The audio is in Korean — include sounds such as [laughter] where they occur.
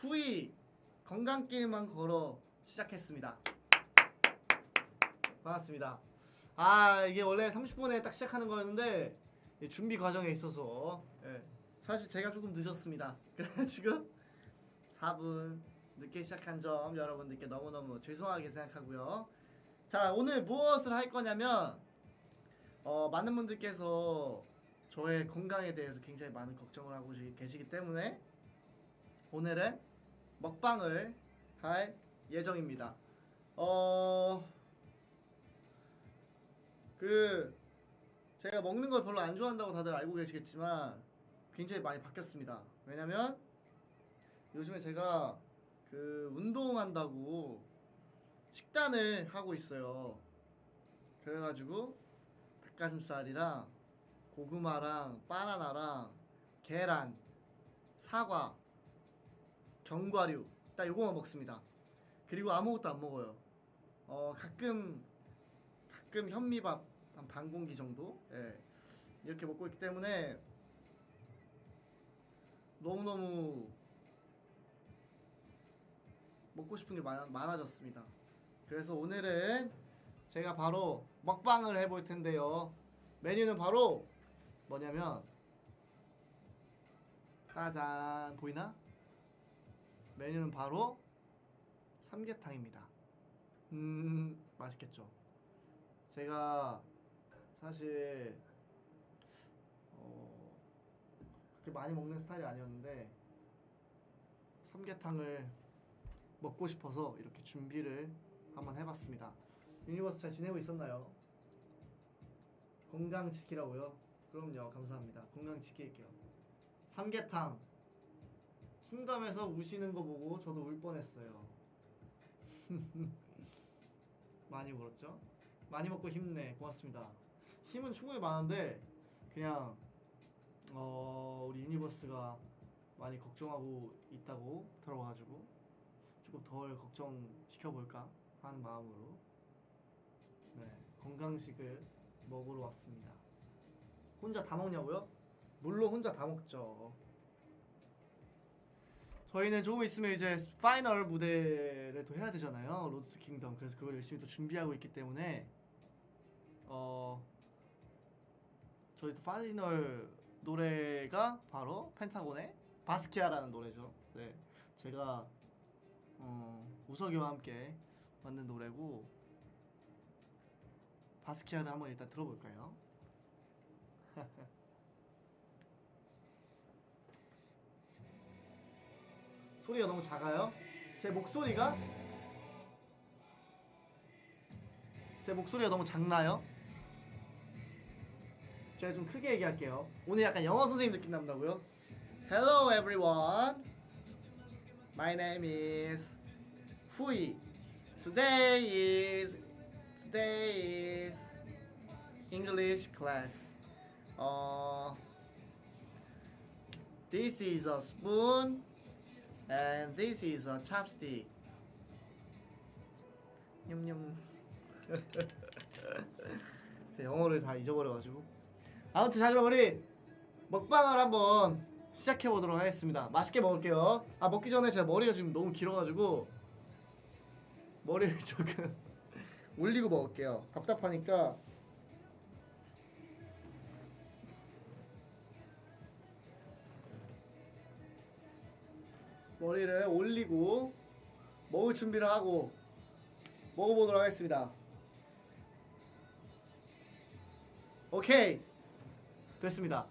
후이 건강길만 걸어 시작했습니다. 반갑습니다. 아 이게 원래 30분에 딱 시작하는 거였는데 이 준비 과정에 있어서 예, 사실 제가 조금 늦었습니다. [laughs] 그래가지고 4분 늦게 시작한 점 여러분들께 너무너무 죄송하게 생각하고요. 자 오늘 무엇을 할 거냐면 어, 많은 분들께서 저의 건강에 대해서 굉장히 많은 걱정을 하고 지- 계시기 때문에 오늘은 먹방을 할 예정입니다. 어, 그 제가 먹는 걸 별로 안 좋아한다고 다들 알고 계시겠지만 굉장히 많이 바뀌었습니다. 왜냐면 요즘에 제가 그 운동한다고 식단을 하고 있어요. 그래가지고 닭가슴살이랑 고구마랑 바나나랑 계란, 사과, 견과류 딱 요거만 먹습니다. 그리고 아무것도 안 먹어요. 어 가끔 가끔 현미밥 한 반 공기 정도 예. 이렇게 먹고 있기 때문에 너무 너무 먹고 싶은 게 많아, 많아졌습니다. 그래서 오늘은 제가 바로 먹방을 해볼 텐데요. 메뉴는 바로 뭐냐면 짜잔 보이나? 메뉴는 바로 삼계탕입니다. 음 맛있겠죠. 제가 사실 어, 그렇게 많이 먹는 스타일이 아니었는데 삼계탕을 먹고 싶어서 이렇게 준비를 한번 해봤습니다. 유니버스 잘 지내고 있었나요? 건강 지키라고요? 그럼요 감사합니다. 건강 지킬게요. 삼계탕 킹덤에서 우시는 거 보고 저도 울 뻔했어요. [laughs] 많이 울었죠? 많이 먹고 힘내. 고맙습니다. 힘은 충분히 많은데 그냥 어 우리 유니버스가 많이 걱정하고 있다고 들어가지고 조금 덜 걱정 시켜볼까 하는 마음으로 네 건강식을 먹으러 왔습니다. 혼자 다 먹냐고요? 물론 혼자 다 먹죠. 저희는 조금 있으면 이제 파이널 무대를 또 해야 되잖아요. 로드 투 킹덤. 그래서 그걸 열심히 또 준비하고 있기 때문에 어 저희 또 파이널 노래가 바로 펜타곤의 바스키아라는 노래죠. 네, 제가 어, 우석이와 함께 만든 노래고 바스키아를 한번 일단 들어볼까요? [laughs] 소리가 너무 작아요? 제 목소리가? 제 목소리가 너무 작나요? 제가 좀 크게 얘기할게요. 오늘 약간 영어 선생님 느낌 난다고요? Hello everyone. My name is Hui. Today is today is English class. Uh, this is a spoon and this is a chopstick. 냠냠. [laughs] 제 영어를 다 잊어버려가지고. 아무튼 자 그럼 우리 먹방을 한번 시작해 보도록 하겠습니다. 맛있게 먹을게요. 아 먹기 전에 제가 머리가 지금 너무 길어가지고 머리를 [laughs] 조금 올리고 먹을게요. 답답하니까. 머리를 올리고 먹을 준비를 하고 먹어보도록 하겠습니다. 오케이 됐습니다.